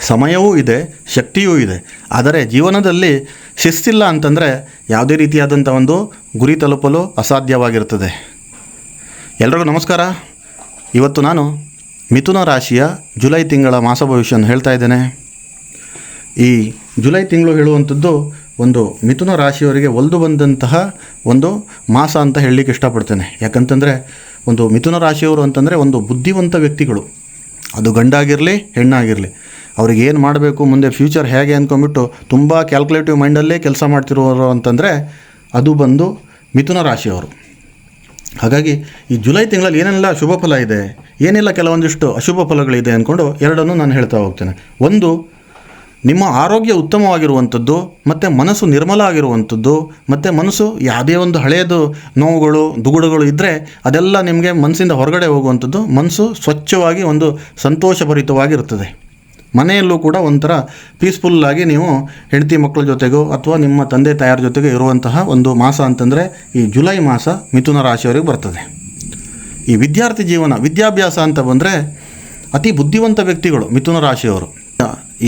ಸಮಯವೂ ಇದೆ, ಶಕ್ತಿಯೂ ಇದೆ. ಆದರೆ ಜೀವನದಲ್ಲಿ ಶಿಸ್ತಿಲ್ಲ ಅಂತಂದರೆ ಯಾವುದೇ ರೀತಿಯಾದಂಥ ಒಂದು ಗುರಿ ತಲುಪಲು ಅಸಾಧ್ಯವಾಗಿರುತ್ತದೆ. ಎಲ್ರಿಗೂ ನಮಸ್ಕಾರ. ಇವತ್ತು ನಾನು ಮಿಥುನ ರಾಶಿಯ ಜುಲೈ ತಿಂಗಳ ಮಾಸ ಭವಿಷ್ಯವನ್ನು ಹೇಳ್ತಾ ಇದ್ದೇನೆ. ಈ ಜುಲೈ ತಿಂಗಳು ಹೇಳುವಂಥದ್ದು ಒಂದು ಮಿಥುನ ರಾಶಿಯವರಿಗೆ ಒಲ್ದು ಬಂದಂತಹ ಒಂದು ಮಾಸ ಅಂತ ಹೇಳಲಿಕ್ಕೆ ಇಷ್ಟಪಡ್ತೇನೆ. ಯಾಕಂತಂದರೆ ಒಂದು ಮಿಥುನ ರಾಶಿಯವರು ಅಂತಂದರೆ ಒಂದು ಬುದ್ಧಿವಂತ ವ್ಯಕ್ತಿಗಳು. ಅದು ಗಂಡಾಗಿರಲಿ, ಹೆಣ್ಣಾಗಿರಲಿ. ಅವ್ರಿಗೆ ಏನು ಮಾಡಬೇಕು, ಮುಂದೆ ಫ್ಯೂಚರ್ ಹೇಗೆ ಅಂದ್ಕೊಂಬಿಟ್ಟು ತುಂಬ ಕ್ಯಾಲ್ಕುಲೇಟಿವ್ ಮೈಂಡಲ್ಲೇ ಕೆಲಸ ಮಾಡ್ತಿರೋರು ಅಂತಂದರೆ ಅದು ಬಂದು ಮಿಥುನ ರಾಶಿಯವರು. ಹಾಗಾಗಿ ಈ ಜುಲೈ ತಿಂಗಳಲ್ಲಿ ಏನೆಲ್ಲ ಶುಭ ಫಲ ಇದೆ, ಏನೆಲ್ಲ ಕೆಲವೊಂದಿಷ್ಟು ಅಶುಭ ಫಲಗಳಿದೆ ಅಂದ್ಕೊಂಡು ಎರಡನ್ನೂ ನಾನು ಹೇಳ್ತಾ ಹೋಗ್ತೇನೆ. ಒಂದು, ನಿಮ್ಮ ಆರೋಗ್ಯ ಉತ್ತಮವಾಗಿರುವಂಥದ್ದು, ಮತ್ತು ಮನಸ್ಸು ನಿರ್ಮಲ ಆಗಿರುವಂಥದ್ದು, ಮತ್ತು ಮನಸ್ಸು ಯಾವುದೇ ಒಂದು ಹಳೆಯದು ನೋವುಗಳು, ದುಗುಡುಗಳು ಇದ್ದರೆ ಅದೆಲ್ಲ ನಿಮಗೆ ಮನಸ್ಸಿಂದ ಹೊರಗಡೆ ಹೋಗುವಂಥದ್ದು, ಮನಸ್ಸು ಸ್ವಚ್ಛವಾಗಿ ಒಂದು ಸಂತೋಷಭರಿತವಾಗಿರುತ್ತದೆ. ಮನೆಯಲ್ಲೂ ಕೂಡ ಒಂಥರ ಪೀಸ್ಫುಲ್ಲಾಗಿ ನೀವು ಹೆಂಡತಿ ಮಕ್ಕಳ ಜೊತೆಗೂ ಅಥವಾ ನಿಮ್ಮ ತಂದೆ ತಾಯರ ಜೊತೆಗೆ ಇರುವಂತಹ ಒಂದು ಮಾಸ ಅಂತಂದರೆ ಈ ಜುಲೈ ಮಾಸ ಮಿಥುನ ರಾಶಿಯವರಿಗೆ ಬರ್ತದೆ. ಈ ವಿದ್ಯಾರ್ಥಿ ಜೀವನ, ವಿದ್ಯಾಭ್ಯಾಸ ಅಂತ ಬಂದರೆ ಅತಿ ಬುದ್ಧಿವಂತ ವ್ಯಕ್ತಿಗಳು ಮಿಥುನ ರಾಶಿಯವರು.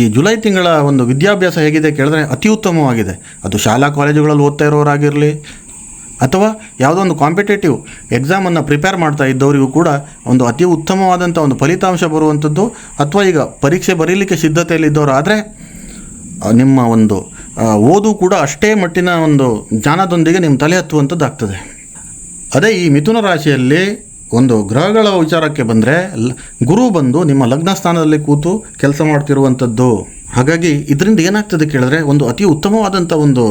ಈ ಜುಲೈ ತಿಂಗಳ ಒಂದು ವಿದ್ಯಾಭ್ಯಾಸ ಹೇಗಿದೆ ಕೇಳಿದ್ರೆ ಅತಿ ಉತ್ತಮವಾಗಿದೆ. ಅದು ಶಾಲಾ ಕಾಲೇಜುಗಳಲ್ಲಿ ಓದ್ತಾ ಇರೋರಾಗಿರಲಿ ಅಥವಾ ಯಾವುದೋ ಒಂದು ಕಾಂಪಿಟೇಟಿವ್ ಎಕ್ಸಾಮನ್ನು ಪ್ರಿಪೇರ್ ಮಾಡ್ತಾ ಇದ್ದವರಿಗೂ ಕೂಡ ಒಂದು ಅತಿ ಉತ್ತಮವಾದಂಥ ಒಂದು ಫಲಿತಾಂಶ ಬರುವಂಥದ್ದು ಅಥವಾ ಈಗ ಪರೀಕ್ಷೆ ಬರೀಲಿಕ್ಕೆ ಸಿದ್ಧತೆಯಲ್ಲಿದ್ದವರು ಆದರೆ ನಿಮ್ಮ ಒಂದು ಓದು ಕೂಡ ಅಷ್ಟೇ ಮಟ್ಟಿನ ಒಂದು ಜ್ಞಾನದೊಂದಿಗೆ ನಿಮ್ಮ ತಲೆ ಹತ್ತುವಂಥದ್ದು ಆಗ್ತದೆ ಅದೇ ಈ ಮಿಥುನ ರಾಶಿಯಲ್ಲಿ ಒಂದು ಗ್ರಹಗಳ ವಿಚಾರಕ್ಕೆ ಬಂದರೆ ಗುರು ಬಂದು ನಿಮ್ಮ ಲಗ್ನ ಸ್ಥಾನದಲ್ಲಿ ಕೂತು ಕೆಲಸ ಮಾಡ್ತಿರುವಂಥದ್ದು ಹಾಗಾಗಿ ಇದರಿಂದ ಏನಾಗ್ತದೆ ಕೇಳಿದ್ರೆ ಒಂದು ಅತಿ ಉತ್ತಮವಾದಂಥ ಒಂದು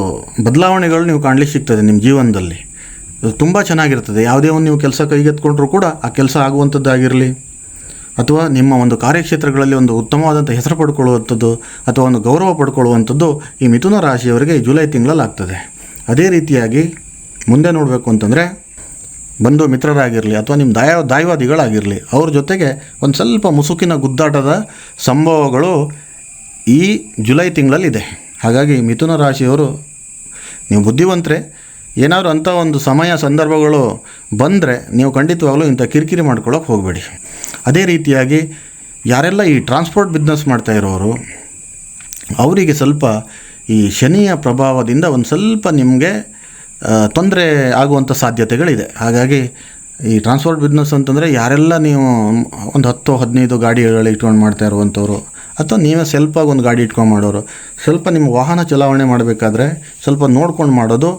ಬದಲಾವಣೆಗಳು ನೀವು ಕಾಣಲಿಕ್ಕೆ ಸಿಗ್ತದೆ ನಿಮ್ಮ ಜೀವನದಲ್ಲಿ. ತುಂಬ ಚೆನ್ನಾಗಿರ್ತದೆ. ಯಾವುದೇ ಒಂದು ನೀವು ಕೆಲಸ ಕೈಗೆತ್ಕೊಂಡ್ರೂ ಕೂಡ ಆ ಕೆಲಸ ಆಗುವಂಥದ್ದಾಗಿರಲಿ ಅಥವಾ ನಿಮ್ಮ ಒಂದು ಕಾರ್ಯಕ್ಷೇತ್ರಗಳಲ್ಲಿ ಒಂದು ಉತ್ತಮವಾದಂಥ ಹೆಸರು ಪಡ್ಕೊಳ್ಳುವಂಥದ್ದು ಅಥವಾ ಒಂದು ಗೌರವ ಪಡ್ಕೊಳ್ಳುವಂಥದ್ದು ಈ ಮಿಥುನ ರಾಶಿಯವರಿಗೆ ಜುಲೈ ತಿಂಗಳಲ್ಲಿ ಆಗ್ತದೆ. ಅದೇ ರೀತಿಯಾಗಿ ಮುಂದೆ ನೋಡಬೇಕು ಅಂತಂದರೆ ಬಂಧು ಮಿತ್ರರಾಗಿರಲಿ ಅಥವಾ ನಿಮ್ಮ ದಾಯ ದಾಯವಾದಿಗಳಾಗಿರಲಿ, ಅವ್ರ ಜೊತೆಗೆ ಒಂದು ಸ್ವಲ್ಪ ಮುಸುಕಿನ ಗುದ್ದಾಟದ ಸಂಭವಗಳು ಈ ಜುಲೈ ತಿಂಗಳಲ್ಲಿದೆ. ಹಾಗಾಗಿ ಮಿಥುನ ರಾಶಿಯವರು, ನೀವು ಬುದ್ಧಿವಂತರೆ, ಏನಾದರೂ ಅಂಥ ಒಂದು ಸಮಯ ಸಂದರ್ಭಗಳು ಬಂದರೆ ನೀವು ಖಂಡಿತವಾಗಲೂ ಇಂಥ ಕಿರಿಕಿರಿ ಮಾಡ್ಕೊಳ್ಳೋಕೆ ಹೋಗಬೇಡಿ. ಅದೇ ರೀತಿಯಾಗಿ ಯಾರೆಲ್ಲ ಈ ಟ್ರಾನ್ಸ್ಪೋರ್ಟ್ ಬಿಸ್ನೆಸ್ ಮಾಡ್ತಾ ಇರೋರು, ಅವರಿಗೆ ಸ್ವಲ್ಪ ಈ ಶನಿಯ ಪ್ರಭಾವದಿಂದ ಒಂದು ಸ್ವಲ್ಪ ನಿಮಗೆ ತೊಂದರೆ ಆಗುವಂಥ ಸಾಧ್ಯತೆಗಳಿದೆ. ಹಾಗಾಗಿ ಈ ಟ್ರಾನ್ಸ್ಪೋರ್ಟ್ ಬಿಸ್ನೆಸ್ ಅಂತಂದರೆ ಯಾರೆಲ್ಲ ನೀವು ಒಂದು ಹತ್ತು ಹದಿನೈದು ಗಾಡಿಗಳು ಇಟ್ಕೊಂಡು ಮಾಡ್ತಾ ಇರುವಂಥವ್ರು ಅಥವಾ ನೀವೇ ಸೆಲ್ಫಾಗಿ ಒಂದು ಗಾಡಿ ಇಟ್ಕೊಂಡು ಮಾಡೋರು. ಸ್ವಲ್ಪ ನಿಮ್ಮ ವಾಹನ ಚಲಾವಣೆ ಮಾಡಬೇಕಾದ್ರೆ ಸ್ವಲ್ಪ ನೋಡ್ಕೊಂಡು ಮಾಡೋದು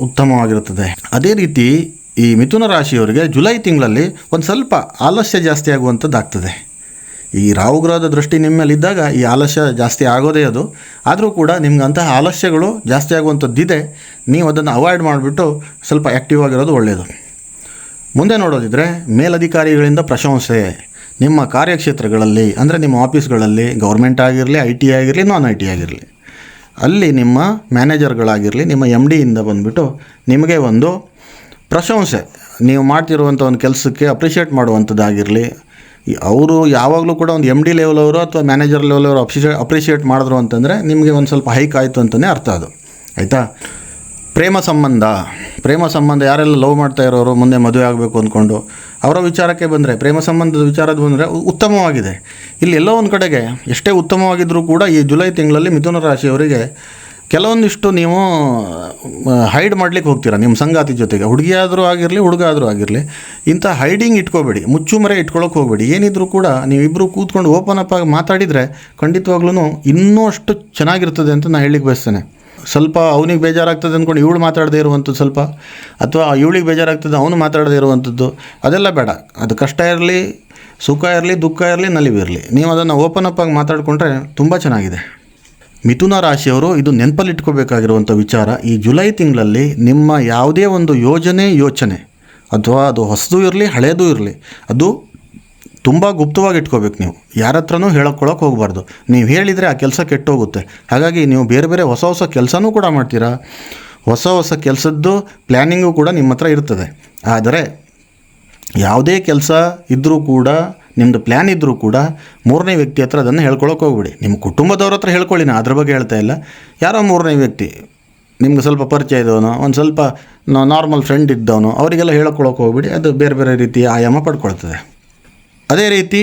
ಉತ್ತಮವಾಗಿರುತ್ತದೆ. ಅದೇ ರೀತಿ ಈ ಮಿಥುನ ರಾಶಿಯವರಿಗೆ ಜುಲೈ ತಿಂಗಳಲ್ಲಿ ಒಂದು ಸ್ವಲ್ಪ ಆಲಸ್ಯ ಜಾಸ್ತಿ ಆಗುವಂಥದ್ದಾಗ್ತದೆ. ಈ ರಾಹುಗ್ರಹದ ದೃಷ್ಟಿ ನಿಮ್ಮ ಮೇಲೆ ಇದ್ದಾಗ ಈ ಆಲಸ್ಯ ಜಾಸ್ತಿ ಆಗೋದೇ ಅದು. ಆದರೂ ಕೂಡ ನಿಮ್ಗೆ ಅಂತಹ ಆಲಸ್ಯಗಳು ಜಾಸ್ತಿ ಆಗುವಂಥದ್ದಿದೆ. ನೀವು ಅದನ್ನು ಅವಾಯ್ಡ್ ಮಾಡಿಬಿಟ್ಟು ಸ್ವಲ್ಪ ಆ್ಯಕ್ಟಿವ್ ಆಗಿರೋದು ಒಳ್ಳೆಯದು ಮುಂದೆ ನೋಡೋದಿದ್ರೆ ಮೇಲಧಿಕಾರಿಗಳಿಂದ ಪ್ರಶಂಸೆ. ನಿಮ್ಮ ಕಾರ್ಯಕ್ಷೇತ್ರಗಳಲ್ಲಿ, ಅಂದರೆ ನಿಮ್ಮ ಆಫೀಸ್ಗಳಲ್ಲಿ ಗೌರ್ಮೆಂಟ್ ಆಗಿರಲಿ ಐ ಟಿ ಆಗಿರಲಿ ನಾನ್ ಐ ಟಿ ಆಗಿರಲಿ, ಅಲ್ಲಿ ನಿಮ್ಮ ಮ್ಯಾನೇಜರ್ಗಳಾಗಿರಲಿ, ನಿಮ್ಮ ಎಂ ಡಿಯಿಂದ ಬಂದುಬಿಟ್ಟು ನಿಮಗೆ ಒಂದು ಪ್ರಶಂಸೆ. ನೀವು ಮಾಡ್ತಿರುವಂಥ ಒಂದು ಕೆಲಸಕ್ಕೆ ಅಪ್ರಿಷಿಯೇಟ್ ಮಾಡುವಂಥದ್ದಾಗಿರಲಿ, ಅವರು ಯಾವಾಗಲೂ ಕೂಡ ಒಂದು ಎಂ ಡಿ ಲೆವೆಲ್ ಅವರು ಅಥವಾ ಮ್ಯಾನೇಜರ್ ಲೆವೆಲ್ ಅವರು ಅಪ್ರಿಷಿಯೇಟ್ ಅಪ್ರಿಷಿಯೇಟ್ ಮಾಡಿದ್ರು ಅಂತಂದರೆ ನಿಮಗೆ ಒಂದು ಸ್ವಲ್ಪ ಹೈಕ್ ಆಯಿತು ಅಂತಲೇ ಅರ್ಥ ಅದು. ಆಯಿತಾ? ಪ್ರೇಮ ಸಂಬಂಧ. ಪ್ರೇಮ ಸಂಬಂಧ ಯಾರೆಲ್ಲ ಲವ್ ಮಾಡ್ತಾ ಇರೋರು, ಮುಂದೆ ಮದುವೆ ಆಗಬೇಕು ಅಂದ್ಕೊಂಡು ಅವರ ವಿಚಾರಕ್ಕೆ ಬಂದರೆ, ಪ್ರೇಮ ಸಂಬಂಧದ ವಿಚಾರದ ಬಂದರೆ ಉತ್ತಮವಾಗಿದೆ. ಇಲ್ಲಿ ಎಲ್ಲೋ ಒಂದು ಕಡೆಗೆ ಎಷ್ಟೇ ಉತ್ತಮವಾಗಿದ್ದರೂ ಕೂಡ ಈ ಜುಲೈ ತಿಂಗಳಲ್ಲಿ ಮಿಥುನ ರಾಶಿಯವರಿಗೆ ಕೆಲವೊಂದಿಷ್ಟು ನೀವು ಹೈಡ್ ಮಾಡ್ಲಿಕ್ಕೆ ಹೋಗ್ತೀರಾ ನಿಮ್ಮ ಸಂಗಾತಿ ಜೊತೆಗೆ. ಹುಡುಗಿಯಾದರೂ ಆಗಿರಲಿ ಹುಡುಗ ಆದರೂ ಆಗಿರಲಿ, ಇಂಥ ಹೈಡಿಂಗ್ ಇಟ್ಕೋಬೇಡಿ, ಮುಚ್ಚುಮರೆ ಇಟ್ಕೊಳ್ಳೋಕೆ ಹೋಗಬೇಡಿ. ಏನಿದ್ರೂ ಕೂಡ ನೀವಿಬ್ಬರು ಕೂತ್ಕೊಂಡು ಓಪನ್ ಅಪ್ ಆಗಿ ಮಾತಾಡಿದರೆ ಖಂಡಿತವಾಗ್ಲೂ ಇನ್ನೂ ಅಷ್ಟು ಚೆನ್ನಾಗಿರ್ತದೆ ಅಂತ ನಾನು ಹೇಳಲಿಕ್ಕೆ ಬಯಸ್ತೇನೆ. ಸ್ವಲ್ಪ ಅವನಿಗೆ ಬೇಜಾರಾಗ್ತದೆ ಅಂದ್ಕೊಂಡು ಇವಳು ಮಾತಾಡದೇ ಇರುವಂಥದ್ದು ಸ್ವಲ್ಪ, ಅಥವಾ ಇವಳಿಗೆ ಬೇಜಾರಾಗ್ತದೆ ಅವನು ಮಾತಾಡದೇ ಇರುವಂಥದ್ದು, ಅದೆಲ್ಲ ಬೇಡ. ಅದು ಕಷ್ಟ ಇರಲಿ, ಸುಖ ಇರಲಿ, ದುಃಖ ಇರಲಿ ನಲಿವಿರಲಿ ನೀವು ಅದನ್ನು ಓಪನ್ ಅಪ್ ಆಗಿ ಮಾತಾಡಿಕೊಂಡ್ರೆ ತುಂಬ ಚೆನ್ನಾಗಿದೆ. ಮಿಥುನ ರಾಶಿಯವರು ಇದು ನೆನಪಲ್ಲಿಟ್ಕೋಬೇಕಾಗಿರುವಂಥ ವಿಚಾರ, ಈ ಜುಲೈ ತಿಂಗಳಲ್ಲಿ ನಿಮ್ಮ ಯಾವುದೇ ಒಂದು ಯೋಜನೆ ಯೋಚನೆ, ಅಥವಾ ಅದು ಹೊಸದು ಇರಲಿ, ಹಳೇದು ಇರಲಿ, ಅದು ತುಂಬ ಗುಪ್ತವಾಗಿ ಇಟ್ಕೋಬೇಕು ನೀವು. ಯಾರ ಹತ್ರನೂ ಹೇಳಕ್ಕೊಳಕ್ಕೆ ಹೋಗಬಾರ್ದು. ನೀವು ಹೇಳಿದರೆ ಆ ಕೆಲಸ ಕೆಟ್ಟೋಗುತ್ತೆ. ಹಾಗಾಗಿ ನೀವು ಬೇರೆ ಬೇರೆ ಹೊಸ ಹೊಸ ಕೆಲಸನೂ ಕೂಡ ಮಾಡ್ತೀರಾ? ಹೊಸ ಹೊಸ ಕೆಲಸದ್ದು ಪ್ಲ್ಯಾನಿಂಗು ಕೂಡ ನಿಮ್ಮ ಹತ್ರ ಇರ್ತದೆ. ಆದರೆ ಯಾವುದೇ ಕೆಲಸ ಇದ್ದರೂ ಕೂಡ ನಿಮ್ಮದು ಪ್ಲ್ಯಾನ್ ಇದ್ದರೂ ಕೂಡ ಮೂರನೇ ವ್ಯಕ್ತಿ ಹತ್ರ ಅದನ್ನು ಹೇಳ್ಕೊಳಕ್ಕೆ ಹೋಗ್ಬಿಡಿ. ನಿಮ್ಮ ಕುಟುಂಬದವ್ರ ಹತ್ರ ಹೇಳ್ಕೊಳ್ಳಿ ನಾನು ಅದ್ರ ಬಗ್ಗೆ ಹೇಳ್ತಾ ಇಲ್ಲ. ಯಾರೋ ಮೂರನೇ ವ್ಯಕ್ತಿ, ನಿಮ್ಗೆ ಸ್ವಲ್ಪ ಪರಿಚಯ ಇದ್ದವನು, ಒಂದು ಸ್ವಲ್ಪ ನಾರ್ಮಲ್ ಫ್ರೆಂಡ್ ಇದ್ದವನು, ಅವರಿಗೆಲ್ಲ ಹೇಳ್ಕೊಳಕ್ಕೆ ಹೋಗ್ಬಿಡಿ. ಅದು ಬೇರೆ ಬೇರೆ ರೀತಿಯ ಆಯಾಮ ಪಡ್ಕೊಳ್ತದೆ. ಅದೇ ರೀತಿ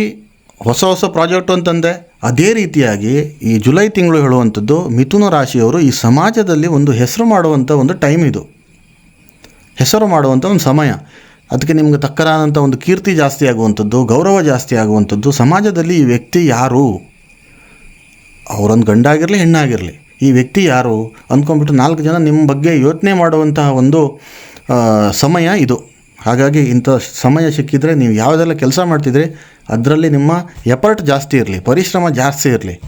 ಹೊಸ ಹೊಸ ಪ್ರಾಜೆಕ್ಟು ಅಂತಂದೆ ಅದೇ ರೀತಿಯಾಗಿ ಈ ಜುಲೈ ತಿಂಗಳು ಹೇಳುವಂಥದ್ದು ಮಿಥುನ ರಾಶಿಯವರು ಈ ಸಮಾಜದಲ್ಲಿ ಒಂದು ಹೆಸರು ಮಾಡುವಂಥ ಒಂದು ಟೈಮ್ ಇದು. ಹೆಸರು ಮಾಡುವಂಥ ಒಂದು ಸಮಯ. ಅದಕ್ಕೆ ನಿಮ್ಗೆ ತಕ್ಕರಾದಂಥ ಒಂದು ಕೀರ್ತಿ ಜಾಸ್ತಿ ಆಗುವಂಥದ್ದು, ಗೌರವ ಜಾಸ್ತಿ ಆಗುವಂಥದ್ದು, ಸಮಾಜದಲ್ಲಿ ಈ ವ್ಯಕ್ತಿ ಯಾರು? ಅವರೊಂದು ಗಂಡಾಗಿರಲಿ, ಹೆಣ್ಣಾಗಿರಲಿ, ಈ ವ್ಯಕ್ತಿ ಯಾರು? ಅಂದ್ಕೊಂಡ್ಬಿಟ್ಟು ನಾಲ್ಕು ಜನ ನಿಮ್ಮ ಬಗ್ಗೆ ಯೋಚನೆ ಮಾಡುವಂತಹ ಒಂದು ಸಮಯ ಇದು. ಹಾಗಾಗಿ ಇಂಥ ಸಮಯ ಸಿಕ್ಕಿದರೆ ನೀವು ಯಾವುದೆಲ್ಲ ಕೆಲಸ ಮಾಡ್ತಿದ್ರಿ, ಅದರಲ್ಲಿ ನಿಮ್ಮ ಎಫರ್ಟ್ ಜಾಸ್ತಿ ಇರಲಿ, ಪರಿಶ್ರಮ ಜಾಸ್ತಿ ಇರಲಿ.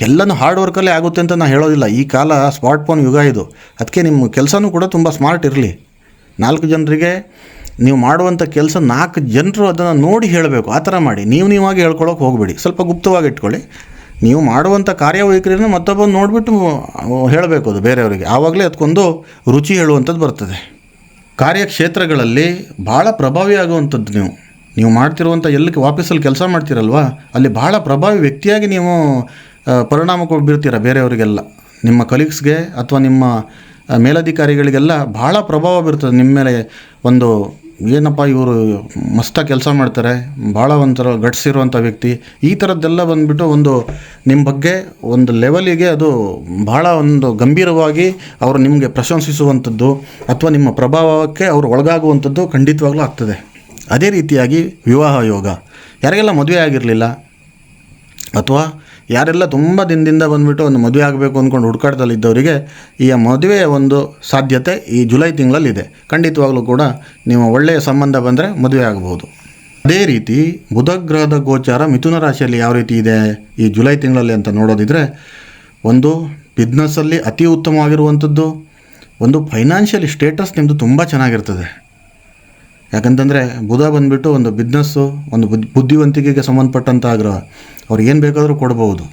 ಎಲ್ಲನೂ ಹಾರ್ಡ್ ವರ್ಕಲ್ಲೇ ಆಗುತ್ತೆ ಅಂತ ನಾನು ಹೇಳೋದಿಲ್ಲ. ಈ ಕಾಲ ಸ್ಮಾರ್ಟ್ ಫೋನ್ ಯುಗ ಇದು. ಅದಕ್ಕೆ ನಿಮ್ಮ ಕೆಲಸನೂ ಕೂಡ ತುಂಬ ಸ್ಮಾರ್ಟ್ ಇರಲಿ. ನಾಲ್ಕು ಜನರಿಗೆ ನೀವು ಮಾಡುವಂಥ ಕೆಲಸ ನಾಲ್ಕು ಜನರು ಅದನ್ನು ನೋಡಿ ಹೇಳಬೇಕು. ಆ ಥರ ಮಾಡಿ. ನೀವು ನೀವಾಗಿ ಹೇಳ್ಕೊಳ್ಳೋಕೆ ಹೋಗಬೇಡಿ. ಸ್ವಲ್ಪ ಗುಪ್ತವಾಗಿ ಇಟ್ಕೊಳ್ಳಿ. ನೀವು ಮಾಡುವಂಥ ಕಾರ್ಯವೈಖರಿಯನ್ನು ಮತ್ತೊಬ್ಬ ನೋಡಿಬಿಟ್ಟು ಹೇಳಬೇಕು ಅದು ಬೇರೆಯವರಿಗೆ. ಆವಾಗಲೇ ಅದಕ್ಕೊಂದು ರುಚಿ ಹೇಳುವಂಥದ್ದು ಬರ್ತದೆ. ಕಾರ್ಯಕ್ಷೇತ್ರಗಳಲ್ಲಿ ಭಾಳ ಪ್ರಭಾವಿ ಆಗುವಂಥದ್ದು ನೀವು. ನೀವು ಮಾಡ್ತಿರುವಂಥ ಎಲ್ಲಿ ಆಫೀಸಲ್ಲಿ ಕೆಲಸ ಮಾಡ್ತಿರಲ್ವಾ? ಅಲ್ಲಿ ಭಾಳ ಪ್ರಭಾವಿ ವ್ಯಕ್ತಿಯಾಗಿ ನೀವು ಪರಿಣಾಮ ಬೀರ್ತೀರ ಬೇರೆಯವರಿಗೆಲ್ಲ? ನಿಮ್ಮ ಕಲೀಗ್ಸ್ಗೆ ಅಥವಾ ನಿಮ್ಮ ಮೇಲಧಿಕಾರಿಗಳಿಗೆಲ್ಲ ಭಾಳ ಪ್ರಭಾವ ಬೀರ್ತದೆ ನಿಮ್ಮ ಮೇಲೆ ಒಂದು ಏನಪ್ಪ ಇವರು ಮಸ್ತಾಗಿ ಕೆಲಸ ಮಾಡ್ತಾರೆ, ಭಾಳ ಒಂಥರ ಘಟಿಸಿರುವಂಥ ವ್ಯಕ್ತಿ. ಈ ಥರದ್ದೆಲ್ಲ ಬಂದುಬಿಟ್ಟು ಒಂದು ನಿಮ್ಮ ಬಗ್ಗೆ ಒಂದು ಲೆವೆಲಿಗೆ ಅದು ಭಾಳ ಒಂದು ಗಂಭೀರವಾಗಿ ಅವರು ನಿಮಗೆ ಪ್ರಶಂಸಿಸುವಂಥದ್ದು ಅಥವಾ ನಿಮ್ಮ ಪ್ರಭಾವಕ್ಕೆ ಅವರು ಒಳಗಾಗುವಂಥದ್ದು ಖಂಡಿತವಾಗ್ಲೂ ಆಗ್ತದೆ. ಅದೇ ರೀತಿಯಾಗಿ ವಿವಾಹ ಯೋಗ. ಯಾರಿಗೆಲ್ಲ ಮದುವೆ ಆಗಿರಲಿಲ್ಲ, ಅಥವಾ ಯಾರೆಲ್ಲ ತುಂಬ ದಿನದಿಂದ ಬಂದುಬಿಟ್ಟು ಒಂದು ಮದುವೆ ಆಗಬೇಕು ಅಂದ್ಕೊಂಡು ಹುಡುಕಾಟದಲ್ಲಿದ್ದವರಿಗೆ ಈ ಮದುವೆಯ ಒಂದು ಸಾಧ್ಯತೆ ಈ ಜುಲೈ ತಿಂಗಳಲ್ಲಿದೆ. ಖಂಡಿತವಾಗಲೂ ಕೂಡ ನೀವು ಒಳ್ಳೆಯ ಸಂಬಂಧ ಬಂದರೆ ಮದುವೆ ಆಗ್ಬೋದು. ಅದೇ ರೀತಿ ಬುಧಗ್ರಹದ ಗೋಚಾರ ಮಿಥುನ ರಾಶಿಯಲ್ಲಿ ಯಾವ ರೀತಿ ಇದೆ ಈ ಜುಲೈ ತಿಂಗಳಲ್ಲಿ ಅಂತ ನೋಡೋದಿದ್ರೆ ಒಂದು ಬಿಸ್ನೆಸ್ಸಲ್ಲಿ ಅತಿ ಉತ್ತಮವಾಗಿರುವಂಥದ್ದು, ಒಂದು ಫೈನಾನ್ಷಿಯಲ್ ಸ್ಟೇಟಸ್ ನಿಮ್ಮದು ತುಂಬ ಚೆನ್ನಾಗಿರ್ತದೆ. ಯಾಕಂತಂದರೆ ಬುಧ ಬಂದುಬಿಟ್ಟು ಒಂದು ಬಿಸ್ನೆಸ್ಸು, ಒಂದು ಬುದ್ಧಿ ಬುದ್ಧಿವಂತಿಕೆಗೆ ಸಂಬಂಧಪಟ್ಟಂಥ ಆಗ್ರಹ. ಅವ್ರು ಏನು ಬೇಕಾದರೂ ಕೊಡ್ಬೋದು.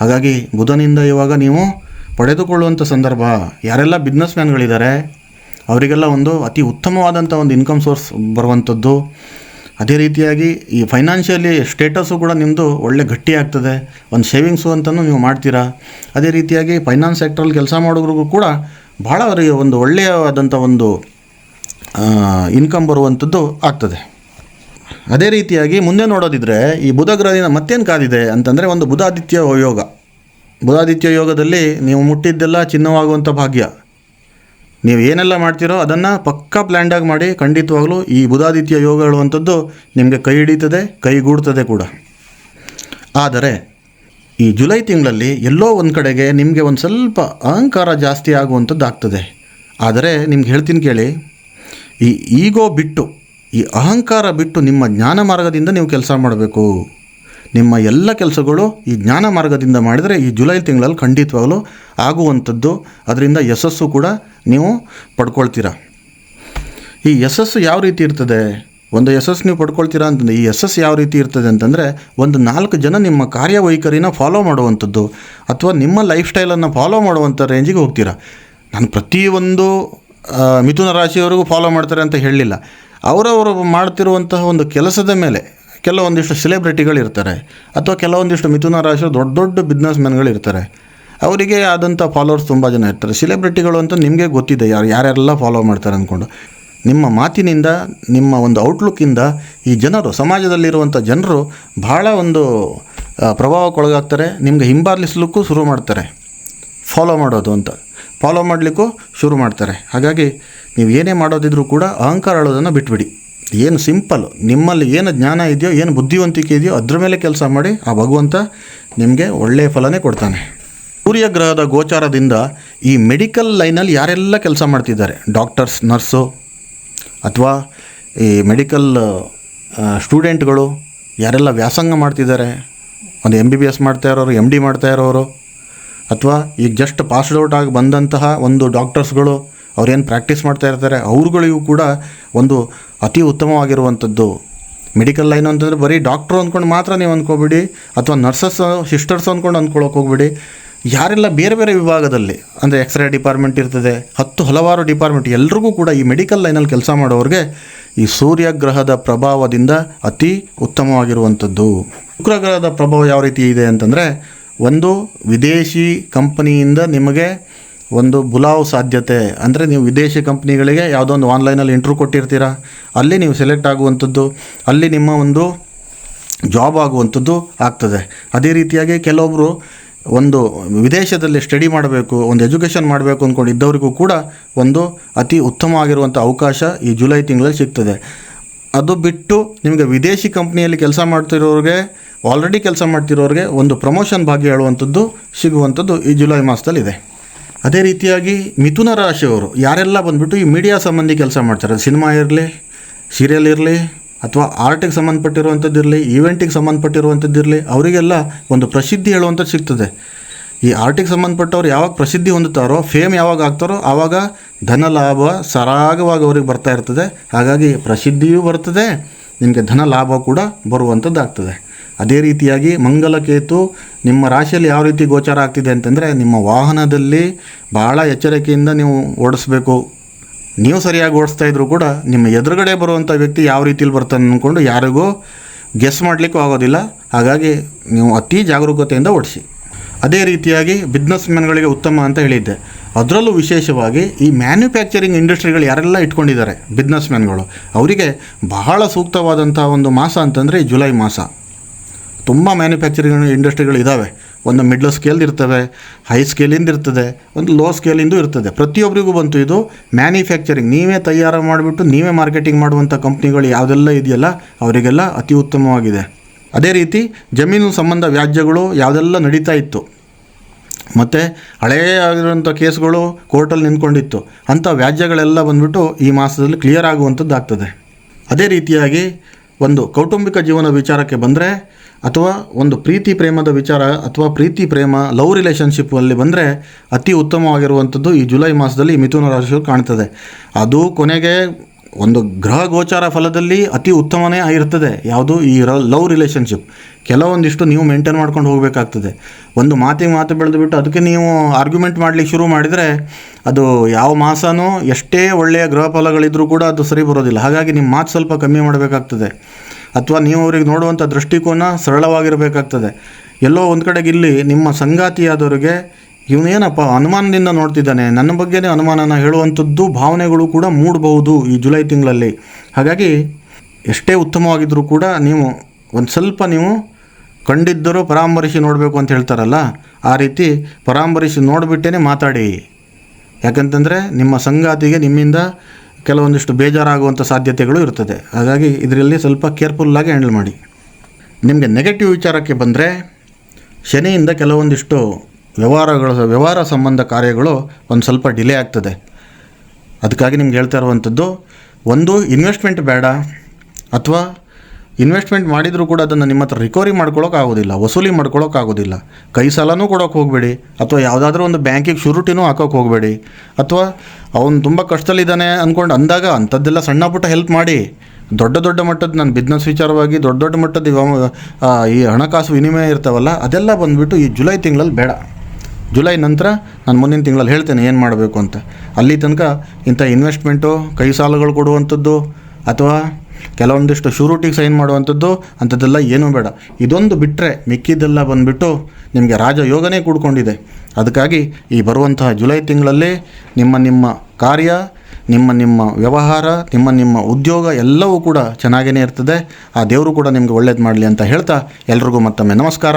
ಹಾಗಾಗಿ ಬುಧನಿಂದ ಇವಾಗ ನೀವು ಪಡೆದುಕೊಳ್ಳುವಂಥ ಸಂದರ್ಭ, ಯಾರೆಲ್ಲ ಬಿಸ್ನೆಸ್ ಮ್ಯಾನ್ಗಳಿದ್ದಾರೆ ಅವರಿಗೆಲ್ಲ ಒಂದು ಅತಿ ಉತ್ತಮವಾದಂಥ ಒಂದು ಇನ್ಕಮ್ ಸೋರ್ಸ್ ಬರುವಂಥದ್ದು ಅದೇ ರೀತಿಯಾಗಿ ಈ ಫೈನಾನ್ಷಿಯಲಿ ಸ್ಟೇಟಸ್ಸು ಕೂಡ ನಿಮ್ಮದು ಒಳ್ಳೆ ಗಟ್ಟಿ ಆಗ್ತದೆ. ಒಂದು ಸೇವಿಂಗ್ಸು ಅಂತಲೂ ನೀವು ಮಾಡ್ತೀರಾ. ಅದೇ ರೀತಿಯಾಗಿ ಫೈನಾನ್ಸ್ ಸೆಕ್ಟ್ರಲ್ಲಿ ಕೆಲಸ ಮಾಡೋರಿಗೂ ಕೂಡ ಭಾಳ ಅವರಿಗೆ ಒಂದು ಒಳ್ಳೆಯವಾದಂಥ ಒಂದು ಇನ್ಕಮ್ ಬರುವಂಥದ್ದು ಆಗ್ತದೆ. ಅದೇ ರೀತಿಯಾಗಿ ಮುಂದೆ ನೋಡೋದಿದ್ರೆ ಈ ಬುಧ ಗ್ರಹದಿಂದ ಮತ್ತೇನು ಕಾದಿದೆ ಅಂತಂದರೆ ಒಂದು ಬುಧಾದಿತ್ಯ ಯೋಗ. ಬುಧಾದಿತ್ಯ ಯೋಗದಲ್ಲಿ ನೀವು ಮುಟ್ಟಿದ್ದೆಲ್ಲ ಚಿನ್ನವಾಗುವಂಥ ಭಾಗ್ಯ. ನೀವು ಏನೆಲ್ಲ ಮಾಡ್ತೀರೋ ಅದನ್ನು ಪಕ್ಕಾ ಪ್ಲ್ಯಾಂಡಾಗಿ ಮಾಡಿ ಖಂಡಿತವಾಗ್ಲೂ ಈ ಬುಧಾದಿತ್ಯ ಯೋಗ ಹೇಳುವಂಥದ್ದು ನಿಮಗೆ ಕೈ ಹಿಡಿತದೆ ಕೈಗೂಡ್ತದೆ ಕೂಡ. ಆದರೆ ಈ ಜುಲೈ ತಿಂಗಳಲ್ಲಿ ಎಲ್ಲೋ ಒಂದು ಕಡೆಗೆ ನಿಮಗೆ ಒಂದು ಸ್ವಲ್ಪ ಅಹಂಕಾರ ಜಾಸ್ತಿ ಆಗುವಂಥದ್ದು ಆಗ್ತದೆ ಆದರೆ ನಿಮ್ಗೆ ಹೇಳ್ತೀನಿ ಕೇಳಿ ಈ ಈಗೋ ಬಿಟ್ಟು, ಈ ಅಹಂಕಾರ ಬಿಟ್ಟು ನಿಮ್ಮ ಜ್ಞಾನ ಮಾರ್ಗದಿಂದ ನೀವು ಕೆಲಸ ಮಾಡಬೇಕು. ನಿಮ್ಮ ಎಲ್ಲ ಕೆಲಸಗಳು ಈ ಜ್ಞಾನ ಮಾರ್ಗದಿಂದ ಮಾಡಿದರೆ ಈ ಜುಲೈ ತಿಂಗಳಲ್ಲಿ ಖಂಡಿತವಾಗಲೂ ಆಗುವಂಥದ್ದು. ಅದರಿಂದ ಯಶಸ್ಸು ಕೂಡ ನೀವು ಪಡ್ಕೊಳ್ತೀರ. ಈ ಯಶಸ್ಸು ಯಾವ ರೀತಿ ಇರ್ತದೆ? ಒಂದು ಯಶಸ್ಸು ನೀವು ಪಡ್ಕೊಳ್ತೀರಾ ಅಂತಂದರೆ, ಈ ಯಶಸ್ಸು ಯಾವ ರೀತಿ ಇರ್ತದೆ ಅಂತಂದರೆ, ಒಂದು ನಾಲ್ಕು ಜನ ನಿಮ್ಮ ಕಾರ್ಯವೈಖರಿನ ಫಾಲೋ ಮಾಡುವಂಥದ್ದು. ಅಥವಾ ನಿಮ್ಮ ಲೈಫ್ ಸ್ಟೈಲನ್ನು ಫಾಲೋ ಮಾಡುವಂಥ ರೇಂಜಿಗೆ ಹೋಗ್ತೀರಾ. ನಾನು ಪ್ರತಿಯೊಂದು ಮಿಥುನ ರಾಶಿಯವರೆಗೂ ಫಾಲೋ ಮಾಡ್ತಾರೆ ಅಂತ ಹೇಳಲಿಲ್ಲ. ಅವರವರು ಮಾಡ್ತಿರುವಂತಹ ಒಂದು ಕೆಲಸದ ಮೇಲೆ ಕೆಲವೊಂದಿಷ್ಟು ಸೆಲೆಬ್ರಿಟಿಗಳಿರ್ತಾರೆ ಅಥವಾ ಕೆಲವೊಂದಿಷ್ಟು ಮಿಥುನ ರಾಶಿಯ ದೊಡ್ಡ ದೊಡ್ಡ ಬಿಸ್ನೆಸ್ ಮ್ಯಾನ್ಗಳಿರ್ತಾರೆ ಅವರಿಗೆ ಆದಂಥ ಫಾಲೋವರ್ಸ್ ತುಂಬ ಜನ ಇರ್ತಾರೆ. ಸೆಲೆಬ್ರಿಟಿಗಳು ಅಂತ ನಿಮಗೆ ಗೊತ್ತಿದೆ ಯಾರು ಯಾರ್ಯಾರೆಲ್ಲ ಫಾಲೋ ಮಾಡ್ತಾರೆ ಅಂದ್ಕೊಂಡು ನಿಮ್ಮ ಮಾತಿನಿಂದ, ನಿಮ್ಮ ಒಂದು ಔಟ್ಲುಕ್ಕಿಂದ ಈ ಜನರು ಸಮಾಜದಲ್ಲಿರುವಂಥ ಜನರು ಭಾಳ ಒಂದು ಪ್ರಭಾವಕ್ಕೊಳಗಾಗ್ತಾರೆ. ನಿಮಗೆ ಹಿಂಬಾಲಿಸ್ಲಿಕ್ಕೂ ಶುರು ಮಾಡ್ತಾರೆ. ಫಾಲೋ ಮಾಡೋದು ಅಂತ. ಫಾಲೋ ಮಾಡಲಿಕ್ಕೂ ಶುರು ಮಾಡ್ತಾರೆ. ಹಾಗಾಗಿ ನೀವು ಏನೇ ಮಾಡೋದಿದ್ರೂ ಕೂಡ ಅಹಂಕಾರ ಹೇಳೋದನ್ನು ಬಿಟ್ಬಿಡಿ. ಏನು ಸಿಂಪಲ್ ನಿಮ್ಮಲ್ಲಿ ಏನು ಜ್ಞಾನ ಇದೆಯೋ, ಏನು ಬುದ್ಧಿವಂತಿಕೆ ಇದೆಯೋ ಅದ್ರ ಮೇಲೆ ಕೆಲಸ ಮಾಡಿ ಆ ಭಗವಂತ ನಿಮಗೆ ಒಳ್ಳೆಯ ಫಲನೇ ಕೊಡ್ತಾನೆ. ಸೂರ್ಯ ಗ್ರಹದ ಗೋಚಾರದಿಂದ ಈ ಮೆಡಿಕಲ್ ಲೈನಲ್ಲಿ ಯಾರೆಲ್ಲ ಕೆಲಸ ಮಾಡ್ತಿದ್ದಾರೆ? ಡಾಕ್ಟರ್ಸ್ ನರ್ಸು ಅಥವಾ ಈ ಮೆಡಿಕಲ್ ಸ್ಟೂಡೆಂಟ್ಗಳು ಯಾರೆಲ್ಲ ವ್ಯಾಸಂಗ ಮಾಡ್ತಿದ್ದಾರೆ? ಒಂದು ಎಂ ಬಿ ಬಿ ಎಸ್ ಮಾಡ್ತಾ ಇರೋರು ಎಂ ಡಿ ಮಾಡ್ತಾ ಇರೋರು ಅಥವಾ ಈಗ ಜಸ್ಟ್ ಪಾಸ್ಡ್ ಔಟ್ ಆಗಿ ಬಂದಂತಹ ಒಂದು ಡಾಕ್ಟರ್ಸ್ಗಳು ಅವ್ರೇನು ಪ್ರಾಕ್ಟೀಸ್ ಮಾಡ್ತಾ ಇರ್ತಾರೆ, ಅವ್ರುಗಳಿಗೂ ಕೂಡ ಒಂದು ಅತಿ ಉತ್ತಮವಾಗಿರುವಂಥದ್ದು. ಮೆಡಿಕಲ್ ಲೈನ್ ಅಂತಂದರೆ ಬರೀ ಡಾಕ್ಟ್ರು ಅಂದ್ಕೊಂಡು ಮಾತ್ರ ನೀವು ಅಂದ್ಕೋಬೇಡಿ ಅಥವಾ ನರ್ಸಸ್ ಸಿಸ್ಟರ್ಸ್ ಅಂದ್ಕೊಂಡು ಅಂದ್ಕೊಳ್ಳೋಕೆ ಹೋಗ್ಬೇಡಿ. ಯಾರೆಲ್ಲ ಬೇರೆ ಬೇರೆ ವಿಭಾಗದಲ್ಲಿ, ಅಂದರೆ ಎಕ್ಸ್ರೇ ಡಿಪಾರ್ಟ್ಮೆಂಟ್ ಇರ್ತದೆ, ಹತ್ತು ಹಲವಾರು ಡಿಪಾರ್ಟ್ಮೆಂಟ್ ಎಲ್ರಿಗೂ ಕೂಡ ಈ ಮೆಡಿಕಲ್ ಲೈನಲ್ಲಿ ಕೆಲಸ ಮಾಡೋರಿಗೆ ಈ ಸೂರ್ಯ ಗ್ರಹದ ಪ್ರಭಾವದಿಂದ ಅತಿ ಉತ್ತಮವಾಗಿರುವಂಥದ್ದು. ಶುಕ್ರಗ್ರಹದ ಪ್ರಭಾವ ಯಾವ ರೀತಿ ಇದೆ ಅಂತಂದರೆ ಒಂದು ವಿದೇಶಿ ಕಂಪನಿಯಿಂದ ನಿಮಗೆ ಒಂದು ಬುಲಾವ್ ಸಾಧ್ಯತೆ. ಅಂದರೆ ನೀವು ವಿದೇಶಿ ಕಂಪ್ನಿಗಳಿಗೆ ಯಾವುದೋ ಒಂದು ಆನ್ಲೈನಲ್ಲಿ ಇಂಟ್ರ್ಯೂ ಕೊಟ್ಟಿರ್ತೀರಾ? ಅಲ್ಲಿ ನೀವು ಸೆಲೆಕ್ಟ್ ಆಗುವಂಥದ್ದು, ಅಲ್ಲಿ ನಿಮ್ಮ ಒಂದು ಜಾಬ್ ಆಗುವಂಥದ್ದು ಆಗ್ತದೆ. ಅದೇ ರೀತಿಯಾಗಿ ಕೆಲವೊಬ್ಬರು ಒಂದು ವಿದೇಶದಲ್ಲಿ ಸ್ಟಡಿ ಮಾಡಬೇಕು, ಒಂದು ಎಜುಕೇಷನ್ ಮಾಡಬೇಕು ಅಂದ್ಕೊಂಡು ಇದ್ದವರಿಗೂ ಕೂಡ ಒಂದು ಅತಿ ಉತ್ತಮವಾಗಿರುವಂಥ ಅವಕಾಶ ಈ ಜುಲೈ ತಿಂಗಳಲ್ಲಿ ಸಿಗ್ತದೆ. ಅದು ಬಿಟ್ಟು ನಿಮಗೆ ವಿದೇಶಿ ಕಂಪ್ನಿಯಲ್ಲಿ ಕೆಲಸ ಮಾಡ್ತಿರೋರಿಗೆ ಆಲ್ರೆಡಿ ಕೆಲಸ ಮಾಡ್ತಿರೋರಿಗೆ ಒಂದು ಪ್ರಮೋಷನ್ ಭಾಗ್ಯ ಹೇಳುವಂಥದ್ದು ಸಿಗುವಂಥದ್ದು ಈ ಜುಲೈ ಮಾಸದಲ್ಲಿದೆ. ಅದೇ ರೀತಿಯಾಗಿ ಮಿಥುನ ರಾಶಿಯವರು, ಯಾರೆಲ್ಲ ಬಂದುಬಿಟ್ಟು ಈ ಮೀಡಿಯಾ ಸಂಬಂಧಿ ಕೆಲಸ ಮಾಡ್ತಾರೆ ಸಿನಿಮಾ ಇರಲಿ ಸೀರಿಯಲ್ ಇರಲಿ, ಅಥವಾ ಆರ್ಟಿಗೆ ಸಂಬಂಧಪಟ್ಟಿರುವಂಥದ್ದು ಇರಲಿ ಈವೆಂಟಿಗೆ ಸಂಬಂಧಪಟ್ಟಿರುವಂಥದ್ದು ಇರಲಿ, ಅವರಿಗೆಲ್ಲ ಒಂದು ಪ್ರಸಿದ್ಧಿ ಹೇಳುವಂಥದ್ದು ಸಿಗ್ತದೆ. ಈ ಆರ್ಟಿಗೆ ಸಂಬಂಧಪಟ್ಟವ್ರು ಯಾವಾಗ ಪ್ರಸಿದ್ಧಿ ಹೊಂದುತ್ತಾರೋ ಫೇಮ್ ಯಾವಾಗ ಆಗ್ತಾರೋ, ಆವಾಗ ಧನ ಲಾಭ ಸರಾಗವಾಗಿ ಅವ್ರಿಗೆ ಬರ್ತಾ ಇರ್ತದೆ. ಹಾಗಾಗಿ ಪ್ರಸಿದ್ಧಿಯೂ ಬರ್ತದೆ, ನಿಮಗೆ ಧನ ಲಾಭ ಕೂಡ ಬರುವಂಥದ್ದಾಗ್ತದೆ. ಅದೇ ರೀತಿಯಾಗಿ ಮಂಗಲಕೇತು ನಿಮ್ಮ ರಾಶಿಯಲ್ಲಿ ಯಾವ ರೀತಿ ಗೋಚಾರ ಆಗ್ತಿದೆ ಅಂತಂದರೆ ನಿಮ್ಮ ವಾಹನದಲ್ಲಿ ಭಾಳ ಎಚ್ಚರಿಕೆಯಿಂದ ನೀವು ಓಡಿಸ್ಬೇಕು. ನೀವು ಸರಿಯಾಗಿ ಓಡಿಸ್ತಾ ಇದ್ರು ಕೂಡ ನಿಮ್ಮ ಎದುರುಗಡೆ ಬರುವಂಥ ವ್ಯಕ್ತಿ ಯಾವ ರೀತಿಯಲ್ಲಿ ಬರ್ತಾನೆ ಅಂದ್ಕೊಂಡು ಯಾರಿಗೂ ಗೆಸ್ ಮಾಡಲಿಕ್ಕೂ ಆಗೋದಿಲ್ಲ. ಹಾಗಾಗಿ ನೀವು ಅತಿ ಜಾಗರೂಕತೆಯಿಂದ ಓಡಿಸಿ. ಅದೇ ರೀತಿಯಾಗಿ ಬಿಸ್ನೆಸ್ ಮ್ಯಾನ್ಗಳಿಗೆ ಉತ್ತಮ ಅಂತ ಹೇಳಿದ್ದೆ. ಅದರಲ್ಲೂ ವಿಶೇಷವಾಗಿ ಈ ಮ್ಯಾನುಫ್ಯಾಕ್ಚರಿಂಗ್ ಇಂಡಸ್ಟ್ರಿಗಳು ಯಾರೆಲ್ಲ ಇಟ್ಕೊಂಡಿದ್ದಾರೆ ಬಿಸ್ನೆಸ್ ಮ್ಯಾನ್ಗಳು ಅವರಿಗೆ ಬಹಳ ಸೂಕ್ತವಾದಂಥ ಒಂದು ಮಾಸ ಅಂತಂದರೆ ಜುಲೈ ಮಾಸ. ತುಂಬ ಮ್ಯಾನುಫ್ಯಾಕ್ಚರಿಂಗ್ ಇಂಡಸ್ಟ್ರಿಗಳು ಇದ್ದಾವೆ ಒಂದು ಮಿಡ್ಲ್ ಸ್ಕೇಲ್ ಇರ್ತವೆ ಹೈ ಸ್ಕೇಲಿಂದ ಇರ್ತದೆ, ಒಂದು ಲೋ ಸ್ಕೇಲಿಂದು ಇರ್ತದೆ. ಪ್ರತಿಯೊಬ್ಬರಿಗೂ ಬಂತು ಇದು ಮ್ಯಾನುಫ್ಯಾಕ್ಚರಿಂಗ್ ನೀವೇ ತಯಾರು ಮಾಡಿಬಿಟ್ಟು ನೀವೇ ಮಾರ್ಕೆಟಿಂಗ್ ಮಾಡುವಂಥ ಕಂಪ್ನಿಗಳು ಯಾವುದೆಲ್ಲ ಇದೆಯಲ್ಲ, ಅವರಿಗೆಲ್ಲ ಅತಿ ಉತ್ತಮವಾಗಿದೆ. ಅದೇ ರೀತಿ ಜಮೀನು ಸಂಬಂಧ ವ್ಯಾಜ್ಯಗಳು ಯಾವುದೆಲ್ಲ ನಡೀತಾ ಇತ್ತು. ಮತ್ತು ಹಳೆಯ ಆಗಿರುವಂಥ ಕೇಸ್ಗಳು ಕೋರ್ಟಲ್ಲಿ ನಿಂತ್ಕೊಂಡಿತ್ತು. ಅಂಥ ವ್ಯಾಜ್ಯಗಳೆಲ್ಲ ಬಂದ್ಬಿಟ್ಟು ಈ ಮಾಸದಲ್ಲಿ ಕ್ಲಿಯರ್ ಆಗುವಂಥದ್ದು ಆಗ್ತದೆ ಅದೇ ರೀತಿಯಾಗಿ ಒಂದು ಕೌಟುಂಬಿಕ ಜೀವನ ವಿಚಾರಕ್ಕೆ ಬಂದರೆ ಅಥವಾ ಒಂದು ಪ್ರೀತಿ ಪ್ರೇಮದ ವಿಚಾರ ಅಥವಾ ಪ್ರೀತಿ ಪ್ರೇಮ, ಲವ್ ರಿಲೇಷನ್ಶಿಪ್ಪಲ್ಲಿ ಬಂದರೆ ಅತಿ ಉತ್ತಮವಾಗಿರುವಂಥದ್ದು ಈ ಜುಲೈ ಮಾಸದಲ್ಲಿ ಮಿಥುನ ರಾಶಿಯು ಕಾಣ್ತದೆ. ಅದು ಕೊನೆಗೆ ಒಂದು ಗ್ರಹ ಗೋಚಾರ ಫಲದಲ್ಲಿ ಅತಿ ಉತ್ತಮನೇ ಆಗಿರ್ತದೆ. ಯಾವುದು? ಈ ಲವ್ ರಿಲೇಷನ್ಶಿಪ್ ಕೆಲವೊಂದಿಷ್ಟು ನೀವು ಮೇಂಟೈನ್ ಮಾಡ್ಕೊಂಡು ಹೋಗಬೇಕಾಗ್ತದೆ. ಒಂದು ಮಾತಿಗೆ ಮಾತು ಬೆಳೆದು ಬಿಟ್ಟು ಅದಕ್ಕೆ ನೀವು ಆರ್ಗ್ಯುಮೆಂಟ್ ಮಾಡಲಿಕ್ಕೆ ಶುರು ಮಾಡಿದರೆ ಅದು ಯಾವ ಮಾಸನೂ ಎಷ್ಟೇ ಒಳ್ಳೆಯ ಗ್ರಹ ಫಲಗಳಿದ್ರೂ ಕೂಡ ಅದು ಸರಿ ಬರೋದಿಲ್ಲ. ಹಾಗಾಗಿ ನಿಮ್ಮ ಮಾತು ಸ್ವಲ್ಪ ಕಮ್ಮಿ ಮಾಡಬೇಕಾಗ್ತದೆ. ಅಥವಾ ನೀವು ಅವ್ರಿಗೆ ನೋಡುವಂಥ ದೃಷ್ಟಿಕೋನ ಸರಳವಾಗಿರಬೇಕಾಗ್ತದೆ. ಎಲ್ಲೋ ಒಂದು ಕಡೆಗೆ ಇಲ್ಲಿ ನಿಮ್ಮ ಸಂಗಾತಿಯಾದವರಿಗೆ ಇವನೇನಪ್ಪ ಅನುಮಾನದಿಂದ ನೋಡ್ತಿದ್ದಾನೆ. ನನ್ನ ಬಗ್ಗೆನೇ ಅನುಮಾನನ ಹೇಳುವಂಥದ್ದು ಭಾವನೆಗಳು ಕೂಡ ಮೂಡಬಹುದು ಈ ಜುಲೈ ತಿಂಗಳಲ್ಲಿ. ಹಾಗಾಗಿ ಎಷ್ಟೇ ಉತ್ತಮವಾಗಿದ್ದರೂ ಕೂಡ ನೀವು ಒಂದು ಸ್ವಲ್ಪ ನೀವು ಕಂಡಿದ್ದರೂ ಪರಾಮರಿಸಿ ನೋಡಬೇಕು ಅಂತ ಹೇಳ್ತಾರಲ್ಲ, ಆ ರೀತಿ ಪರಾಮರಿಸಿ ನೋಡಿಬಿಟ್ಟೇ ಮಾತಾಡಿ. ಯಾಕಂತಂದರೆ ನಿಮ್ಮ ಸಂಗಾತಿಗೆ ನಿಮ್ಮಿಂದ ಕೆಲವೊಂದಿಷ್ಟು ಬೇಜಾರಾಗುವಂಥ ಸಾಧ್ಯತೆಗಳು ಇರ್ತದೆ. ಹಾಗಾಗಿ ಇದರಲ್ಲಿ ಸ್ವಲ್ಪ ಕೇರ್ಫುಲ್ಲಾಗಿ ಹ್ಯಾಂಡಲ್ ಮಾಡಿ. ನಿಮಗೆ ನೆಗೆಟಿವ್ ವಿಚಾರಕ್ಕೆ ಬಂದರೆ, ಶನಿಯಿಂದ ಕೆಲವೊಂದಿಷ್ಟು ವ್ಯವಹಾರಗಳ ವ್ಯವಹಾರ ಸಂಬಂಧ ಕಾರ್ಯಗಳು ಒಂದು ಸ್ವಲ್ಪ ಡಿಲೇ ಆಗ್ತದೆ. ಅದಕ್ಕಾಗಿ ನಿಮ್ಗೆ ಹೇಳ್ತಾ ಇರುವಂಥದ್ದು ಒಂದು ಇನ್ವೆಸ್ಟ್ಮೆಂಟ್ ಬೇಡ, ಅಥವಾ ಇನ್ವೆಸ್ಟ್ಮೆಂಟ್ ಮಾಡಿದರೂ ಕೂಡ ಅದನ್ನು ನಿಮ್ಮ ಹತ್ರ ರಿಕವರಿ ಮಾಡ್ಕೊಳ್ಳೋಕೆ ಆಗೋದಿಲ್ಲ, ವಸೂಲಿ ಮಾಡ್ಕೊಳ್ಳೋಕ್ಕಾಗೋದಿಲ್ಲ ಕೈ ಸಾಲನೂ ಕೊಡೋಕೆ ಹೋಗಬೇಡಿ, ಅಥವಾ ಯಾವುದಾದ್ರೂ ಒಂದು ಬ್ಯಾಂಕಿಗೆ ಶುರುಟಿನೂ ಹಾಕೋಕೆ ಹೋಗಬೇಡಿ, ಅಥವಾ ಅವನು ತುಂಬ ಕಷ್ಟದಲ್ಲಿದ್ದಾನೆ ಅಂದ್ಕೊಂಡು ಅಂದಾಗ ಅಂಥದ್ದೆಲ್ಲ ಸಣ್ಣ ಪುಟ್ಟ ಹೆಲ್ಪ್ ಮಾಡಿ. ದೊಡ್ಡ ದೊಡ್ಡ ಮಟ್ಟದ ನನ್ನ ಬಿಸ್ನೆಸ್ ವಿಚಾರವಾಗಿ ದೊಡ್ಡ ದೊಡ್ಡ ಮಟ್ಟದ ಈ ಹಣಕಾಸು ವಿನಿಮಯ ಇರ್ತಾವಲ್ಲ, ಅದೆಲ್ಲ ಬಂದುಬಿಟ್ಟು ಈ ಜುಲೈ ತಿಂಗಳಲ್ಲಿ ಬೇಡ. ಜುಲೈ ನಂತರ ನಾನು ಮುಂದಿನ ತಿಂಗಳಲ್ಲಿ ಹೇಳ್ತೇನೆ ಏನು ಮಾಡಬೇಕು ಅಂತ. ಅಲ್ಲಿ ತನಕ ಇಂಥ ಇನ್ವೆಸ್ಟ್ಮೆಂಟು ಕೈ ಸಾಲಗಳು ಕೊಡುವಂಥದ್ದು, ಅಥವಾ ಕೆಲವೊಂದಿಷ್ಟು ಶೂರಿಟಿಗೆ ಸೈನ್ ಮಾಡುವಂಥದ್ದು, ಅಂಥದ್ದೆಲ್ಲ ಏನೂ ಬೇಡ. ಇದೊಂದು ಬಿಟ್ಟರೆ ಮಿಕ್ಕಿದ್ದೆಲ್ಲ ಬಂದುಬಿಟ್ಟು ನಿಮಗೆ ರಾಜಯೋಗನೇ ಕೂಡ್ಕೊಂಡಿದೆ. ಅದಕ್ಕಾಗಿ ಈ ಬರುವಂತಹ ಜುಲೈ ತಿಂಗಳಲ್ಲಿ ನಿಮ್ಮ ನಿಮ್ಮ ಕಾರ್ಯ, ನಿಮ್ಮ ನಿಮ್ಮ ವ್ಯವಹಾರ, ನಿಮ್ಮ ನಿಮ್ಮ ಉದ್ಯೋಗ ಎಲ್ಲವೂ ಕೂಡ ಚೆನ್ನಾಗೇ ಇರ್ತದೆ. ಆ ದೇವರು ಕೂಡ ನಿಮಗೆ ಒಳ್ಳೇದು ಮಾಡಲಿ ಅಂತ ಹೇಳ್ತಾ ಎಲ್ರಿಗೂ ಮತ್ತೊಮ್ಮೆ ನಮಸ್ಕಾರ.